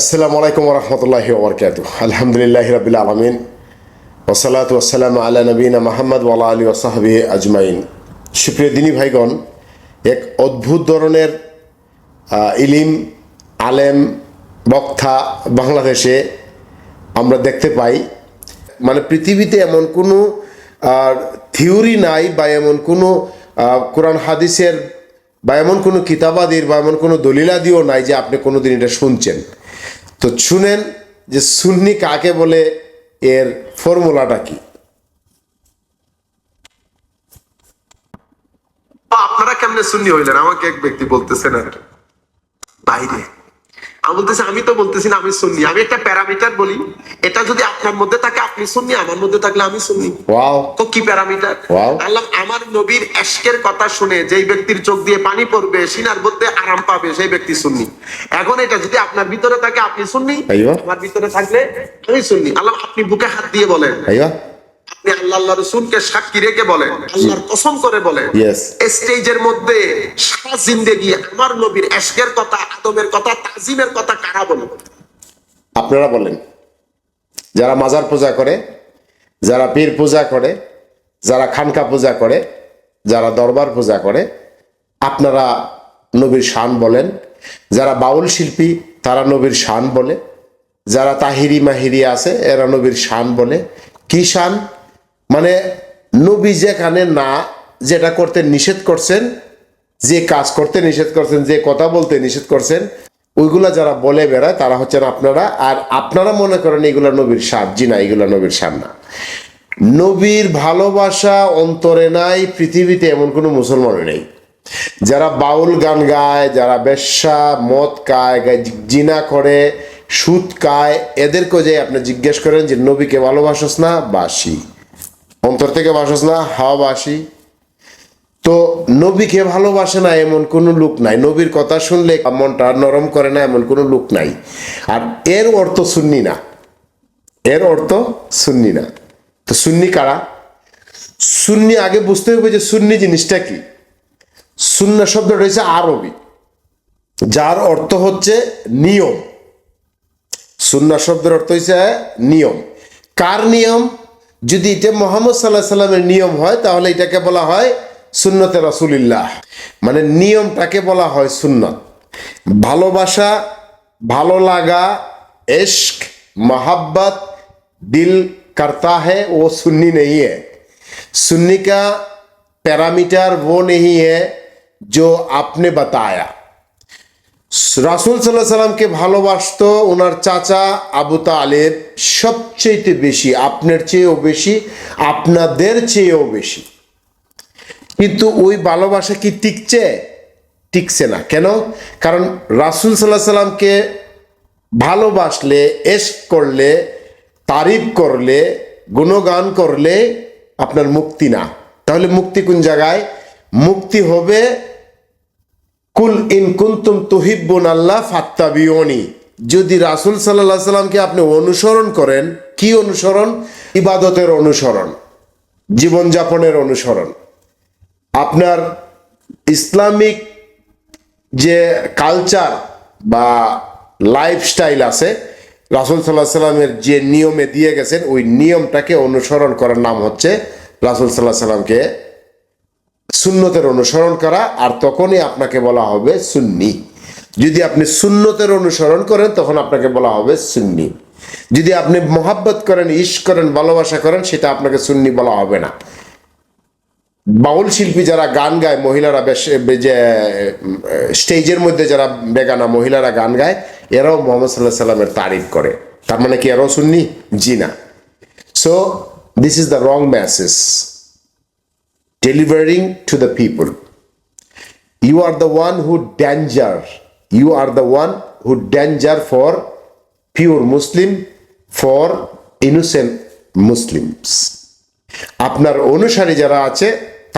আসসালামু আলাইকুম রহমতুল্লাহি ওবরকাত আলহামদুলিল্লাহ রবিল আলমিন। ওসালাত ওসালাম আল্লাহ নবীনা মাহমদ ওয়ালা আলী ওসাহাবি আজমাইন। সুপ্রিয় দিনী ভাইগণ, এক অদ্ভুত ধরনের ইলিম, আলেম, বক্তা বাংলাদেশে আমরা দেখতে পাই। মানে পৃথিবীতে এমন কোনো থিওরি নাই বা এমন কোনো কোরআন হাদিসের বা এমন কোনো কিতাবাদির বা এমন কোনো দলিলাদিও নাই যে আপনি কোনোদিন এটা শুনছেন। তো শুনেন যে সুন্নি কাকে বলে, এর ফর্মুলাটা কি? আপনারা কেমনে সুন্নি হইলেন? আমাকে এক ব্যক্তি বলতেছেন আর বাইরে। বলতেছি আমি তো বলতেছি না আমি সুন্নি। আমি একটা প্যারামিটার বলি। এটা যদি আপনার মধ্যে থাকে আপনি সুন্নি আমার মধ্যে থাকলে আমি সুন্নি। ওয়াও। তো কি প্যারামিটার? আল্লাহ আমার নবীর এশকের কথা শুনে যেই ব্যক্তির চোখ দিয়ে পানি পড়বে সিনার মধ্যে আরাম পাবে সেই ব্যক্তি সুন্নি। এখন এটা যদি আপনার ভিতরে থাকে আপনি সুন্নি। আমার ভিতরে থাকলে আমি সুন্নি। আল্লাহ আপনি বুকে হাত দিয়ে বলেন। আইয়া। আপনি আল্লাহ আল্লাহ রসুলকে সাক্ষী রেখে বলেন আল্লাহর কসম করে বলেন স্টেজের মধ্যে সারা জিন্দেগি আমার নবীর এশকের কথা আদমের কথা তাজিমের কথা কারা বলে? আপনারা বলেন যারা মাজার পূজা করে যারা পীর পূজা করে যারা খানকা পূজা করে যারা দরবার পূজা করে আপনারা নবীর শান বলেন যারা বাউল শিল্পী তারা নবীর শান বলে যারা তাহিরি মাহিরি আছে এরা নবীর শান বলে। কি শান? মানে নবী যেখানে না যেটা করতে নিষেধ করছেন যে কাজ করতে নিষেধ করছেন যে কথা বলতে নিষেধ করছেন ওইগুলা যারা বলে বেড়ায় তারা হচ্ছেন আপনারা আর আপনারা মনে করেন এগুলা নবীর সাপ জি না এগুলা নবীর সাপ না। নবীর ভালোবাসা অন্তরে নাই পৃথিবীতে এমন কোনো মুসলমানও নেই। যারা বাউল গান গায় যারা বেশ্যা মদ গায়, জিনা করে সুদ খায় এদেরকে যে আপনি জিজ্ঞেস করেন যে নবীকে ভালোবাসস না? বাসি। অন্তর থেকে বাসস না, হাওয়া বাসি। তো নবীকে ভালোবাসে না এমন কোনো লোক নাই। নবীর কথা শুনলে মনটা নরম করে না, এমন কোনো লোক নাই। আর এর অর্থ শুননি না। এর অর্থ সুন্নি না। তো সুন্নি কারা? সুন্নি আগে বুঝতে হবে যে সুন্নি জিনিসটা কি। সুন্না শব্দটা হচ্ছে আরবি। যার অর্থ হচ্ছে নিয়ম। সুন্না শব্দের অর্থ হচ্ছে নিয়ম। কার নিয়ম? যদি এটা মোহাম্মদ সাল্লাহ সাল্লামের নিয়ম হয় তাহলে এটাকে বলা হয় সুন্নতে রাসুলিল্লাহ মানে নিয়মটাকে বলা হয় সুন্নত ভালোবাসা ভালো লাগা इश्क मोहब्बत दिल करता है वो सुन्नी नहीं है सुन्नी का पैरामीटर वो नहीं है जो आपने बताया রাসুল সাল্লাহ সাল্লামকে ভালোবাসতো ওনার চাচা আবু তালেব সবচেয়ে বেশি, আপনার চেয়েও বেশি, আপনাদের চেয়েও বেশি। কিন্তু ওই ভালোবাসা কি টিকছে? টিকছে না। কেন? কারণ রাসুল সাল্লাহ সাল্লামকে ভালোবাসলে এস করলে, তারিফ করলে, গুণগান করলে আপনার মুক্তি না। তাহলে মুক্তি কোন জায়গায়? মুক্তি হবে কুল ইন কুন্তুম তুহিব্বুন আল্লাহ ফাত্তাবিওনি যদি রাসুল সাল্লাহ সাল্লামকে আপনি অনুসরণ করেন, কি অনুসরণ? ইবাদতের অনুসরণ, জীবনযাপনের অনুসরণ। আপনার ইসলামিক যে কালচার বা লাইফস্টাইল আছে, রাসুল সাল্লাহ সাল্লামের যে নিয়মে দিয়ে গেছেন, ওই নিয়মটাকে অনুসরণ করার নাম হচ্ছে রাসুল সাল্লাহ সাল্লামকে সুন্নতের অনুসরণ করা, আর তখনই আপনাকে বলা হবে সুন্নি। যদি আপনি সুন্নতের অনুসরণ করেন, তখন আপনাকে বলা হবে সুন্নি। যদি আপনি মোহাব্বত করেন, ইশ করেন, ভালোবাসা করেন, সেটা আপনাকে সুন্নি বলা হবে না। বাউল শিল্পী যারা গান গায়, মহিলারা বেশ যে, স্টেজের মধ্যে যারা বেগানা মহিলারা গান গায়, এরাও মোহাম্মদ সাল্লাহ সাল্লামের তারিফ করে। তার মানে কি এরাও শুননি জি না। So this is the wrong message delivering to the people. You are the one who danger. You are the one who danger for pure Muslim, for innocent Muslims. আপনার অনুসারী যারা আছে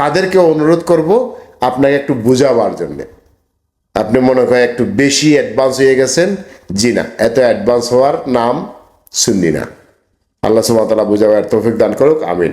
তাদেরকে অনুরোধ করব আপনাকে একটু বুঝাবার জন্যে আপনি মনে করেন একটু বেশি অ্যাডভান্স হয়ে গেছেন জি না এত অ্যাডভান্স হওয়ার নাম শুনলি না আল্লাহ সুবাহ বুঝাবার তৌফিক দান করুক আমিন